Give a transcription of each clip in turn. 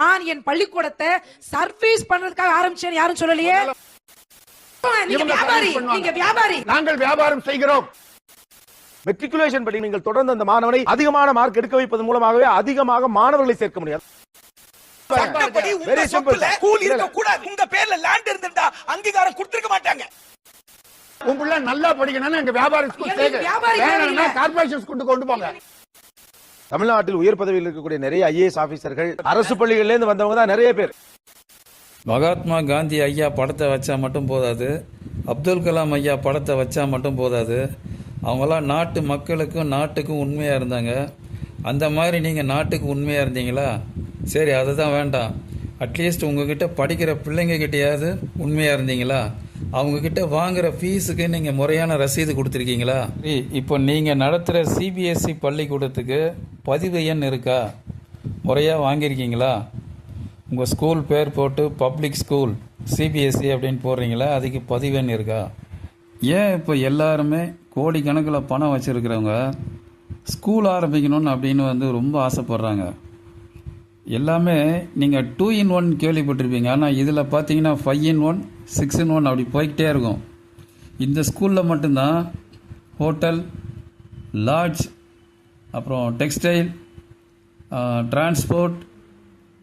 நான் என் பள்ளிக்கூடத்தை சர்வீஸ் பண்றதுக்காக ஆரம்பிச்சேன்னு யாரும் சொல்லலையே? நீங்க வியாபாரி. நீங்க நாங்கள் வியாபாரம் செய்கிறோம். மெட்ரிகுலேஷன் படி நீங்கள் தொடர்ந்து அந்த மாணவனை அதிகமான மார்க் எடுக்க வைப்பதன் மூலமாகவே அதிகமாக மாணவர்களை சேர்க்க முடியாது. உங்க உங்க பேர்ல லேண்ட் இருந்திருந்தா அங்கீகாரம் கொடுத்திருக்க மாட்டாங்க. பிள்ளை நல்லா படிக்கணும்னு எங்க வியாபாரி ஸ்கூல் எங்களுக்கு சேர்க்க வியாபாரி வேணும்னா தேவையில்லை. கார்பரேஷன் ஸ்கூலுக்கு கொண்டு போங்க. தமிழ்நாட்டில் உயர் பதவியில் இருக்கக்கூடிய நிறைய ஐஏஎஸ் ஆபீசர்கள் அரசு பள்ளிகள்லேருந்து வந்தவங்க தான் நிறைய பேர். மகாத்மா காந்தி ஐயா படத்தை வச்சா மட்டும் போதாது அப்துல் கலாம் ஐயா படத்தை வச்சா மட்டும் போதாது. அவங்களாம் நாட்டு மக்களுக்கும் நாட்டுக்கும் உண்மையாக இருந்தாங்க. அந்த மாதிரி நீங்கள் நாட்டுக்கு உண்மையாக இருந்தீங்களா? சரி அதுதான் வேண்டாம். அட்லீஸ்ட் உங்ககிட்ட படிக்கிற பிள்ளைங்க கிட்டேயாவது உண்மையாக இருந்தீங்களா? அவங்கக்கிட்ட வாங்குற ஃபீஸுக்கு நீங்கள் முறையான ரசீது கொடுத்துருக்கீங்களா? இப்போ நீங்கள் நடத்துகிற சிபிஎஸ்சி பள்ளிக்கூடத்துக்கு பதிவு எண் இருக்கா? முறையாக வாங்கியிருக்கீங்களா? உங்கள் ஸ்கூல் பேர் போட்டு பப்ளிக் ஸ்கூல் சிபிஎஸ்சி அப்படின்னு போடுறீங்களா? அதுக்கு பதிவெண் இருக்கா? ஏன் இப்போ எல்லாருமே கோடிக்கணக்கில் பணம் வச்சுருக்கிறவங்க ஸ்கூல் ஆரம்பிக்கணும்னு அப்படின்னு வந்து ரொம்ப ஆசைப்பட்றாங்க. எல்லாமே நீங்கள் டூ இன் ஒன் கேள்விப்பட்டிருப்பீங்க. ஆனால் இதில் பார்த்தீங்கன்னா five in one six in one அப்படி போய்கிட்டே இருக்கும். இந்த ஸ்கூலில் மட்டும்தான் ஹோட்டல் லாட்ஜ் அப்புறம் டெக்ஸ்டைல் டிரான்ஸ்போர்ட்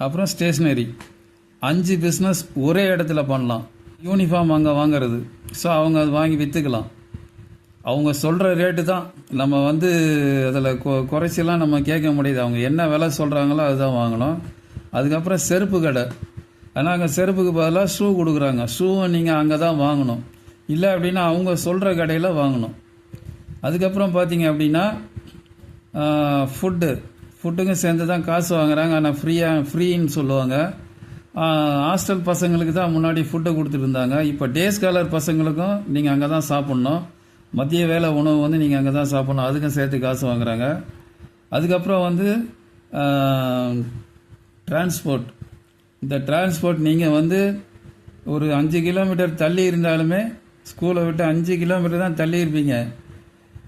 அப்புறம் ஸ்டேஷ்னரி. அஞ்சு பிஸ்னஸ் ஒரே இடத்துல பண்ணலாம். யூனிஃபார்ம் அங்கே வாங்குறது. ஸோ அவங்க அது வாங்கி விற்றுக்கலாம் அவங்க சொல்கிற ரேட்டு தான். நம்ம வந்து அதில் குறைச்சிலாம் நம்ம கேட்க முடியுது. அவங்க என்ன விலை சொல்கிறாங்களோ அதுதான் வாங்கணும். அதுக்கப்புறம் செருப்பு கடை. ஆனால் அங்கே செருப்புக்கு பதிலாக ஷூ கொடுக்குறாங்க. ஷூவை நீங்கள் அங்கே தான் வாங்கணும். இல்லை அப்படின்னா அவங்க சொல்கிற கடையில் வாங்கணும். அதுக்கப்புறம் பார்த்தீங்க அப்படின்னா ஃபுட்டு ஃபுட்டுக்கும் சேர்ந்து தான் காசு வாங்குறாங்க. ஆனால் ஃப்ரீயாக ஃப்ரீன்னு சொல்லுவாங்க. ஹாஸ்டல் பசங்களுக்கு தான் முன்னாடி ஃபுட்டை கொடுத்துட்டு இருந்தாங்க. இப்போ டே ஸ்காலர் பசங்களுக்கும் நீங்கள் அங்கே தான் சாப்பிட்ணும். மதிய வேலை உணவு வந்து நீங்கள் அங்கே தான் சாப்பிட்ணும். அதுக்கும் சேர்த்து காசு வாங்குறாங்க. அதுக்கப்புறம் வந்து டிரான்ஸ்போர்ட் இந்த டிரான்ஸ்போர்ட் நீங்கள் வந்து ஒரு அஞ்சு கிலோமீட்டர் தள்ளி இருந்தாலுமே ஸ்கூலை விட்டு அஞ்சு கிலோமீட்டர் தான் தள்ளி இருப்பீங்க.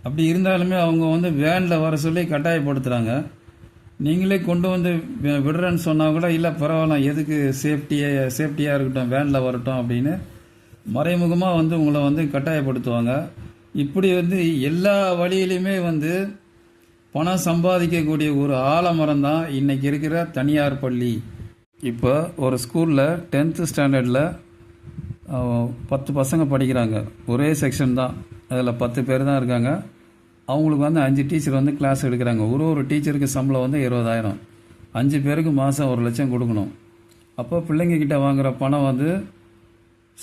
அப்படி இருந்தாலுமே அவங்க வந்து வேனில் வர சொல்லி கட்டாயப்படுத்துகிறாங்க நீங்களே கொண்டு வந்து விடுறேன்னு சொன்னால் கூட இல்லை பரவாயில்ல எதுக்கு சேஃப்டியாக சேஃப்டியாக இருக்கட்டும் வேனில் வரட்டும் அப்படின்னு மறைமுகமாக வந்து உங்களை வந்து கட்டாயப்படுத்துவாங்க. இப்படி வந்து எல்லா வழியிலையுமே வந்து பணம் சம்பாதிக்கக்கூடிய ஒரு ஆலமரம் தான் இன்றைக்கி இருக்கிற தனியார் பள்ளி. இப்போ ஒரு ஸ்கூலில் டென்த்து ஸ்டாண்டர்டில் பத்து பசங்க படிக்கிறாங்க. ஒரே செக்ஷன் தான். அதில் பத்து பேர் தான் இருக்காங்க. அவங்களுக்கு வந்து அஞ்சு டீச்சர் வந்து கிளாஸ் எடுக்கிறாங்க. ஒரு ஒரு டீச்சருக்கு சம்பளம் வந்து இருபதாயிரம். அஞ்சு பேருக்கு மாதம் ஒரு லட்சம் கொடுக்கணும். அப்போ பிள்ளைங்க கிட்ட வாங்குற பணம் வந்து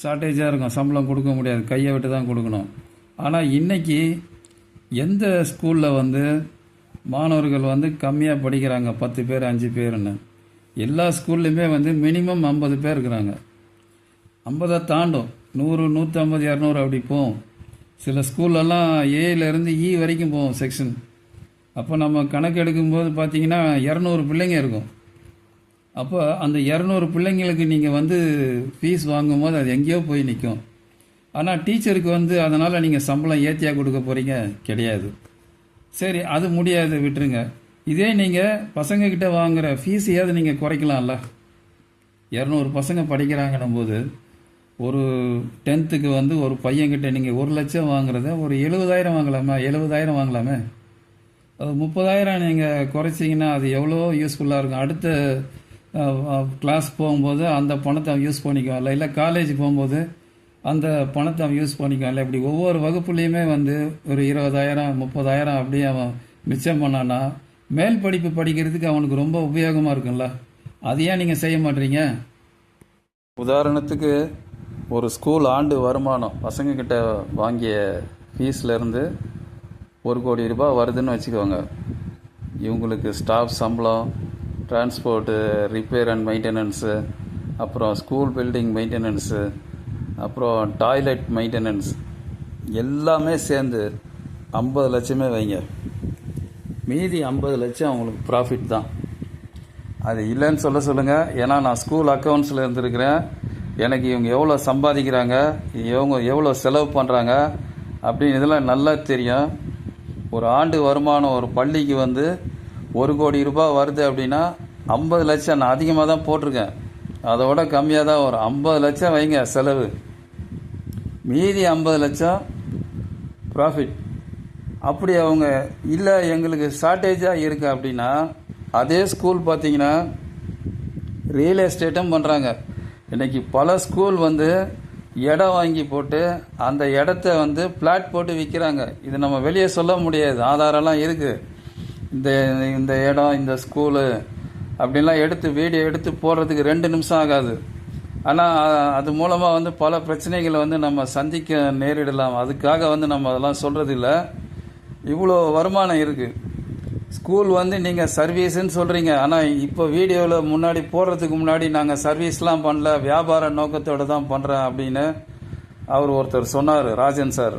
ஷார்ட்டேஜாக இருக்கும். சம்பளம் கொடுக்க முடியாது. கையை விட்டு தான் கொடுக்கணும். ஆனால் இன்னைக்கு எந்த ஸ்கூலில் வந்து மாணவர்கள் வந்து கம்மியாக படிக்கிறாங்க? பத்து பேர் அஞ்சு பேருன்னு எல்லா ஸ்கூல்லையுமே வந்து மினிமம் ஐம்பது பேர் இருக்கிறாங்க. ஐம்பதை தாண்டும். நூறு நூற்றம்பது இரநூறு அப்படி போகும். சில ஸ்கூல்லலாம் ஏலேருந்து இ e வரைக்கும் போகும் செக்ஷன் அப்போ நம்ம கணக்கு எடுக்கும்போது பார்த்தீங்கன்னா இரநூறு பிள்ளைங்க இருக்கும். அப்போ அந்த இரநூறு பிள்ளைங்களுக்கு நீங்கள் வந்து ஃபீஸ் வாங்கும்போது அது எங்கேயோ போய் நிற்கும் ஆனால் டீச்சருக்கு வந்து அதனால் நீங்கள் சம்பளம் ஏற்றியாக கொடுக்க போகிறீங்க கிடையாது. சரி அது முடியாது விட்டுருங்க. இதே நீங்கள் பசங்கக்கிட்ட வாங்குகிற ஃபீஸையாவது நீங்கள் குறைக்கலாம்ல? இரநூறு பசங்க படிக்கிறாங்கன்னும் போது ஒரு டென்த்துக்கு வந்து ஒரு பையன்கிட்ட நீங்கள் ஒரு லட்சம் வாங்குறத ஒரு எழுபதாயிரம் வாங்கலாமா? எழுபதாயிரம் வாங்கலாமே? அது முப்பதாயிரம் நீங்கள் குறைச்சிங்கன்னா அது எவ்வளோ யூஸ்ஃபுல்லாக இருக்கும்? அடுத்த கிளாஸ் போகும்போது அந்த பணத்தை அவன் யூஸ் பண்ணிக்குவான்ல? இல்லை காலேஜ் போகும்போது அந்த பணத்தை அவன் யூஸ் பண்ணிக்குவான்ல? இப்படி ஒவ்வொரு வகுப்புலேயுமே வந்து ஒரு இருபதாயிரம் முப்பதாயிரம் அப்படியே அவன் மிச்சம் பண்ணான்னா மேல் படிப்பு படிக்கிறதுக்கு அவனுக்கு ரொம்ப உபயோகமாக இருக்கும்ல. அது ஏன் நீங்கள் செய்ய மாட்டீங்க? உதாரணத்துக்கு ஒரு ஸ்கூல் ஆண்டு வருமானம் பசங்கக்கிட்ட வாங்கிய ஃபீஸ்லேருந்து ஒரு கோடி ரூபாய் வருதுன்னு வச்சுக்கோங்க. இவங்களுக்கு ஸ்டாஃப் சம்பளம் டிரான்ஸ்போர்ட்டு ரிப்பேர் அண்ட் மெயின்டெனன்ஸு அப்புறம் ஸ்கூல் பில்டிங் மெயின்டெனன்ஸு அப்புறம் டாய்லெட் மெயின்டெனன்ஸ் எல்லாமே சேர்ந்து ஐம்பது லட்சமே வைங்க. மீதி ஐம்பது லட்சம் அவங்களுக்கு ப்ராஃபிட் தான். அது இல்லைன்னு சொல்ல சொல்லுங்கள் ஏன்னா நான் ஸ்கூல் அக்கௌண்ட்ஸில் இருந்திருக்கிறேன். எனக்கு இவங்க எவ்வளோ சம்பாதிக்கிறாங்க இவங்க எவ்வளோ செலவு பண்ணுறாங்க அப்படின்னு இதெல்லாம் நல்லா தெரியும். ஒரு ஆண்டு வருமானம் ஒரு பள்ளிக்கு வந்து ஒரு கோடி ரூபாய் வருது அப்படின்னா ஐம்பது லட்சம் நான் அதிகமாக தான் போட்டிருக்கேன். அதோட கம்மியாக தான் வரும். ஐம்பது லட்சம் வைங்க செலவு. மீதி ஐம்பது லட்சம் ப்ராஃபிட் அப்படி அவங்க இல்லை எங்களுக்கு ஷார்ட்டேஜாக இருக்குது அப்படின்னா அதே ஸ்கூல் பார்த்தீங்கன்னா ரியல் எஸ்டேட்டும் பண்ணுறாங்க இன்றைக்கி பல ஸ்கூல் வந்து இடம் வாங்கி போட்டு அந்த இடத்த வந்து பிளாட் போட்டு விற்கிறாங்க இது நம்ம வெளியே சொல்ல முடியாது. ஆதாரம்லாம் இருக்குது இந்த இந்த இடம் இந்த ஸ்கூலு அப்படின்லாம் எடுத்து வீடியோ எடுத்து போடுறதுக்கு ரெண்டு நிமிஷம் ஆகாது. ஆனால் அது மூலமாக வந்து பல பிரச்சனைகளை வந்து நம்ம சந்திக்க நேரிடலாம். அதுக்காக வந்து நம்ம அதெல்லாம் சொல்கிறது இல்லை இவ்வளோ வருமானம் இருக்குது ஸ்கூல் வந்து நீங்கள் சர்வீஸ்ன்னு சொல்கிறீங்க ஆனால் இப்போ வீடியோவில் முன்னாடி போடுறதுக்கு முன்னாடி நாங்கள் சர்வீஸ்லாம் பண்ணல. வியாபார நோக்கத்தோடு தான் பண்ணுறேன் அப்படின்னு அவர் ஒருத்தர் சொன்னார் ராஜன் சார்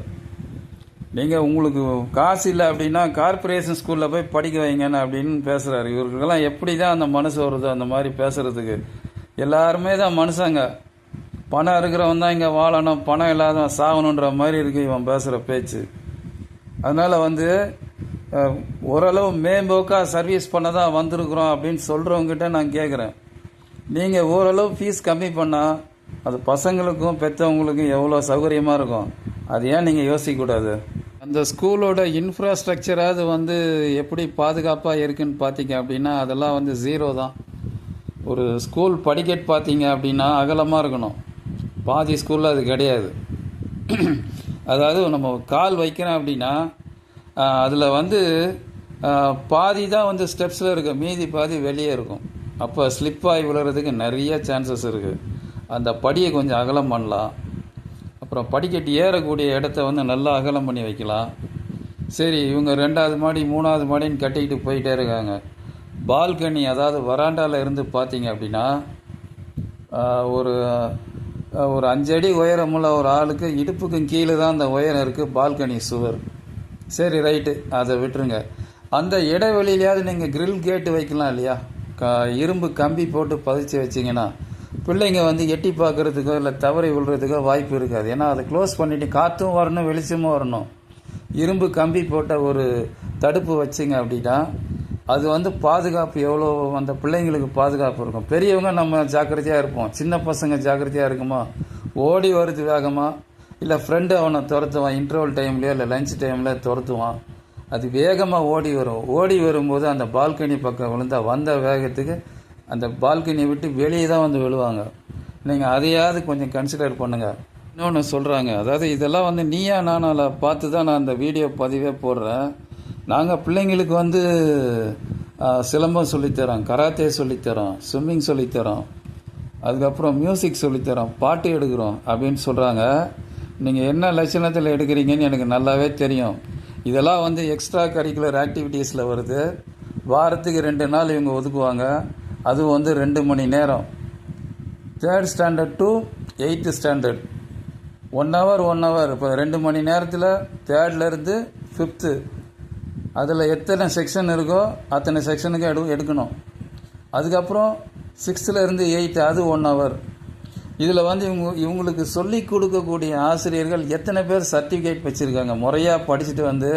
நீங்கள் உங்களுக்கு காசு இல்லை அப்படின்னா கார்ப்பரேஷன் ஸ்கூலில் போய் படிக்க வைங்கன்னு அப்படின்னு பேசுகிறாரு இவருக்கெல்லாம் எப்படி தான் அந்த மனசு வருது அந்த மாதிரி பேசுகிறதுக்கு எல்லாருமே தான் மனுஷங்க. பணம் இருக்கிறவன் தான் இங்கே வாழணும். பணம் இல்லாதவன் சாகணுன்ற மாதிரி இருக்குது இவன் பேசுகிற பேச்சு. அதனால் வந்து ஓரளவு மேம்போக்காக சர்வீஸ் பண்ண தான் வந்திருக்குறோம் அப்படின்னு சொல்கிறவங்ககிட்ட நான் கேட்குறேன் நீங்கள் ஓரளவு ஃபீஸ் கம்மி பண்ணால் அது பசங்களுக்கும் பெற்றவங்களுக்கும் எவ்வளோ சௌகரியமாக இருக்கும்? அது ஏன் நீங்கள் யோசிக்கக்கூடாது அந்த ஸ்கூலோட இன்ஃப்ராஸ்ட்ரக்சராவது வந்து எப்படி பாதுகாப்பாக இருக்குன்னு பார்த்தீங்க அப்படின்னா அதெல்லாம் வந்து ஜீரோ தான். ஒரு ஸ்கூல் படிக்கட் பார்த்தீங்க அப்படின்னா அகலமாக இருக்கணும். பாதி ஸ்கூலில் அது கிடையாது. அதாவது நம்ம கால் வைக்கிறோம் அப்படின்னா அதில் வந்து பாதி தான் வந்து ஸ்டெப்ஸில் இருக்கும் மீதி பாதி வெளியே இருக்கும். அப்போ ஸ்லிப் ஆகி விழுறதுக்கு நிறைய சான்சஸ் இருக்குது அந்த படியை கொஞ்சம் அகலம் பண்ணலாம். அப்புறம் படிக்கட்டு ஏறக்கூடிய இடத்த வந்து நல்லா அகலம் பண்ணி வைக்கலாம். சரி இவங்க ரெண்டாவது மாடி மூணாவது மாடின்னு கட்டிக்கிட்டு போயிட்டே இருக்காங்க. பால்கனி அதாவது வராண்டாவில் இருந்து பார்த்தீங்க அப்படின்னா ஒரு ஒரு அஞ்சடி உயரமுள்ள ஒரு ஆளுக்கு இடுப்புக்கும் கீழே தான் அந்த உயரம் இருக்குது பால்கனி சுவர் சரி ரைட்டு அதை விட்டுருங்க. அந்த இடைவெளியிலையாவது நீங்கள் கிரில் கேட்டு வைக்கலாம் இல்லையா? க இரும்பு கம்பி போட்டு பதிச்சு வச்சிங்கன்னா பிள்ளைங்க வந்து எட்டி பார்க்குறதுக்கோ இல்லை தவறி விழுறதுக்கோ வாய்ப்பு இருக்காது. ஏன்னா அதை க்ளோஸ் பண்ணிவிட்டு காற்றும் வரணும் வெளிச்சமும் வரணும். இரும்பு கம்பி போட்ட ஒரு தடுப்பு வச்சிங்க அப்படின்னா அது வந்து பாதுகாப்பு எவ்வளோ அந்த பிள்ளைங்களுக்கு பாதுகாப்பு இருக்கும். பெரியவங்க நம்ம ஜாக்கிரதையாக இருப்போம். சின்ன பசங்க ஜாக்கிரதையாக இருக்குமா? ஓடி வருது வேகமாக இல்லை ஃப்ரெண்டு அவனை துரத்துவான். இன்டர்வல் டைம்லையோ இல்லை லஞ்ச் டைமில் துரத்துவான். அது வேகமாக ஓடி வரும். ஓடி வரும்போது அந்த பால்கனி பக்கம் விழுந்தா வந்த வேகத்துக்கு அந்த பால்கனியை விட்டு வெளியே தான் வந்து விழுவாங்க. நீங்கள் அதையாவது கொஞ்சம் கன்சிடர் பண்ணுங்கள் இன்னொன்று சொல்கிறாங்க அதாவது இதெல்லாம் வந்து நீயா நானால பார்த்து தான் நான் அந்த வீடியோ பதிவே போடுறேன். நாங்கள் பிள்ளைங்களுக்கு வந்து சிலம்பம் சொல்லித்தரோம் கராத்தே சொல்லித்தரோம் ஸ்விம்மிங் சொல்லித்தரோம் அதுக்கப்புறம் மியூசிக் சொல்லித்தரோம் பாட்டு எடுக்கிறோம் அப்படின்னு சொல்கிறாங்க நீங்கள் என்ன லட்சணத்தில் எடுக்கிறீங்கன்னு எனக்கு நல்லாவே தெரியும். இதெல்லாம் வந்து எக்ஸ்ட்ரா கரிக்குலர் ஆக்டிவிட்டீஸில் வருது. வாரத்துக்கு ரெண்டு நாள் இவங்க ஒதுக்குவாங்க. அதுவும் வந்து ரெண்டு மணி நேரம். Third standard to eighth standard one hour one hour இப்போ ரெண்டு மணி நேரத்தில் தேர்ட்லேருந்து ஃபிஃப்த்து அதில் எத்தனை செக்ஷன் இருக்கோ அத்தனை செக்ஷனுக்கு எடு எடுக்கணும். அதுக்கப்புறம் சிக்ஸ்த்துலேருந்து எயித்து அது ஒன் ஹவர் இதில் வந்து இவங்க இவங்களுக்கு சொல்லி கொடுக்கக்கூடிய ஆசிரியர்கள் எத்தனை பேர் சர்டிஃபிகேட் வச்சுருக்காங்க? முறையாக படிச்சுட்டு வந்து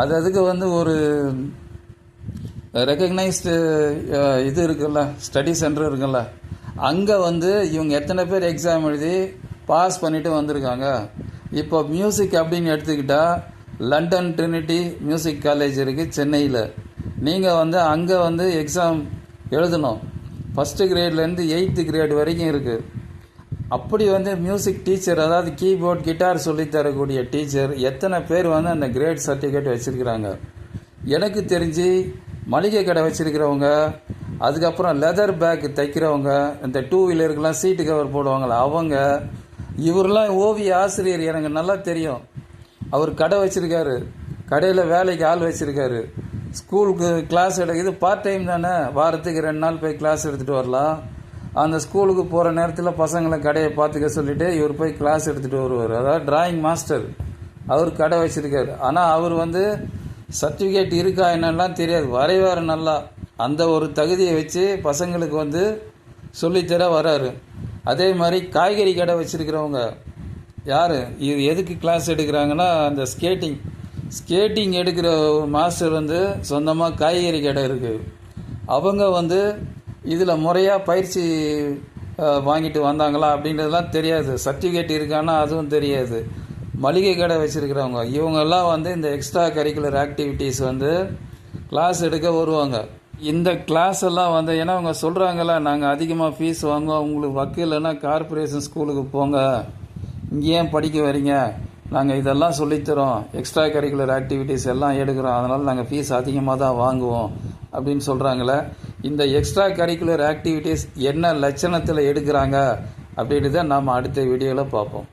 அது அதுக்கு வந்து ஒரு ரெக்கக்னைஸ்டு இது இருக்குல்ல ஸ்டடி சென்டர் இருக்குல்ல அங்கே வந்து இவங்க எத்தனை பேர் எக்ஸாம் எழுதி பாஸ் பண்ணிட்டு வந்திருக்காங்க? இப்போ மியூசிக் அப்படின்னு எடுத்துக்கிட்டால் லண்டன் ட்ரினிட்டி மியூசிக் காலேஜ் இருக்குது சென்னையில். நீங்கள் வந்து அங்கே வந்து எக்ஸாம் எழுதணும். ஃபஸ்ட்டு கிரேட்லேருந்து எயித்து கிரேட் வரைக்கும் இருக்குது அப்படி வந்து மியூசிக் டீச்சர் அதாவது கீபோர்ட் கிட்டார் சொல்லித் தரக்கூடிய டீச்சர் எத்தனை பேர் வந்து அந்த கிரேட் சர்டிஃபிகேட் வச்சுருக்கிறாங்க? எனக்கு தெரிஞ்சு மளிகை கடை வச்சுருக்கிறவங்க அதுக்கப்புறம் லெதர் பேக் தைக்கிறவங்க இந்த டூ வீலருக்கெலாம் சீட்டு கவர் போடுவாங்களே அவங்க இவரெல்லாம் ஓவிய ஆசிரியர் எனக்கு நல்லா தெரியும். அவர் கடை வச்சுருக்காரு. கடையில் வேலைக்கு ஆள் வச்சுருக்காரு. ஸ்கூலுக்கு கிளாஸ் எடுக்குது பார்ட் டைம் தானே? வாரத்துக்கு ரெண்டு நாள் போய் கிளாஸ் எடுத்துகிட்டு வரலாம். அந்த ஸ்கூலுக்கு போகிற நேரத்தில் பசங்களை கடையை பார்த்துக்க சொல்லிவிட்டு இவர் போய் கிளாஸ் எடுத்துகிட்டு வருவார். அதாவது டிராயிங் மாஸ்டர் அவர் கடை வச்சுருக்காரு. ஆனால் அவர் வந்து சர்டிஃபிகேட் இருக்கா என்னெல்லாம் தெரியாது. வரைவார் நல்லா. அந்த ஒரு தகுதியை வச்சு பசங்களுக்கு வந்து சொல்லித்தர வராரு. அதே மாதிரி காய்கறி கடை வச்சுருக்கிறவங்க யார்? இது எதுக்கு கிளாஸ் எடுக்கிறாங்கன்னா அந்த ஸ்கேட்டிங் ஸ்கேட்டிங் எடுக்கிற மாஸ்டர் வந்து சொந்தமாக காய்கறி கடை இருக்குது அவங்க வந்து இதில் முறையாக பயிற்சி வாங்கிட்டு வந்தாங்களா அப்படின்றதுலாம் தெரியாது. சர்டிஃபிகேட் இருக்கான்னா அதுவும் தெரியாது. மளிகை கடை வச்சுருக்கிறவங்க. இவங்கெல்லாம் வந்து இந்த எக்ஸ்ட்ரா கரிக்குலர் ஆக்டிவிட்டீஸ் வந்து கிளாஸ் எடுக்க வருவாங்க. இந்த கிளாஸ் எல்லாம் வந்து ஏன்னா அவங்க சொல்கிறாங்களா நாங்கள் அதிகமாக ஃபீஸ் வாங்குவோம் உங்களுக்கு வக்கீல்னா கார்ப்பரேஷன் ஸ்கூலுக்கு போங்க. இங்கே ஏன் படிக்க வரீங்க? நாங்கள் இதெல்லாம் சொல்லித்தரோம். எக்ஸ்ட்ரா கரிக்குலர் ஆக்டிவிட்டீஸ் எல்லாம் எடுக்கிறோம். அதனால் நாங்கள் ஃபீஸ் அதிகமாக தான் வாங்குவோம் அப்படின்னு சொல்கிறாங்களே இந்த எக்ஸ்ட்ரா கரிக்குலர் ஆக்டிவிட்டீஸ் என்ன லட்சணத்தில் எடுக்கிறாங்க அப்படின்றத நாம் அடுத்த வீடியோவில் பார்ப்போம்.